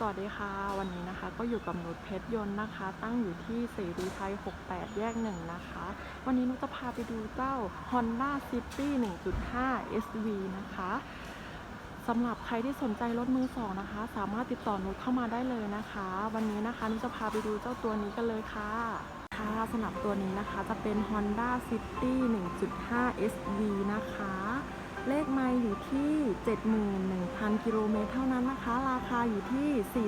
สวัสดีค่ะ วันนี้นะคะก็อยู่กับนุชเพชรยนต์นะคะ ตั้งอยู่ที่เสรีไทย 68 แยกหนึ่งนะคะ วันนี้นุชจะพาไปดูเจ้า Honda City 1.5 SV นะคะสำหรับใครที่สนใจรถมือสองนะคะ สามารถติดต่อนุชเข้ามาได้เลยนะคะ วันนี้นะคะนุชจะพาไปดูเจ้าตัวนี้กันเลยค่ะค่ะสำหรับตัวนี้นะคะจะเป็น Honda City 1.5 SV นะคะ เลขไมล์อยู่ที่ 71,000 กิโลเมตรเท่านั้นนะคะ ราคาอยู่ที่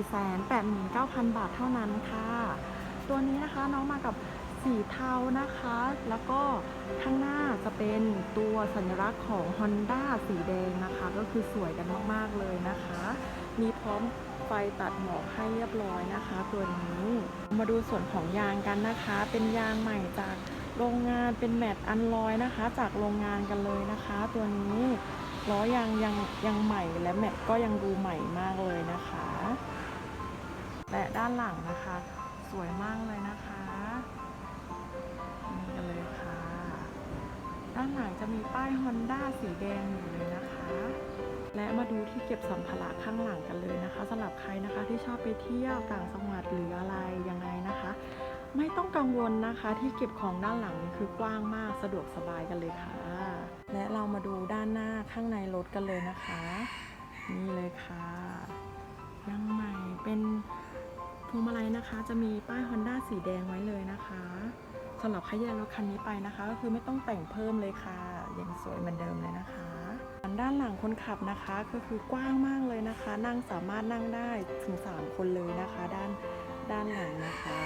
489,000 บาทเท่านั้นค่ะ ตัวนี้นะคะน้องมากับสีเทานะคะ แล้วก็ข้างหน้าจะเป็นตัวสัญลักษณ์ของ Honda สีแดงนะคะ ก็คือสวยกันมาก ๆ เลยนะคะ มีพร้อมไฟตัดหมอกให้เรียบร้อยนะคะ ตัวนี้ มาดูส่วนของยางกันนะคะ เป็นยางใหม่จาก โรงงานเป็นแมตต์อันลอยนะคะ จากโรงงานกันเลยนะคะ ตัวนี้ล้อยางยังยังใหม่และแมตต์ก็ยังดูใหม่มากเลยนะคะ และด้านหลังนะคะ สวยมากเลยนะคะนี่กันเลยค่ะ ด้านหลังจะมีป้าย Honda สีแดงอยู่เลยนะคะ และมาดูที่เก็บสัมภาระข้างหลังกันเลยนะคะสำหรับใครนะคะที่ชอบไปเที่ยวต่างจังหวัด ต้องกังวลนะคะที่เก็บของด้านหลังนี่คือกว้างมากสะดวกสบายกันเลยค่ะ และเรามาดูด้านหน้าข้างในรถกันเลยนะคะ นี่เลยค่ะยังใหม่เป็นพวงมาลัยนะคะ จะมีป้าย Honda สีแดงไว้เลยนะคะสำหรับใครแยกรถคันนี้ไปนะคะ ก็คือไม่ต้องแต่งเพิ่มเลยค่ะ ยังสวยเหมือนเดิมเลยนะคะด้านหลังคนขับนะคะก็คือกว้างมากเลยนะคะ นั่งสามารถนั่งได้ถึง 3 คนเลยนะคะ ด้านด้านหลังนะคะ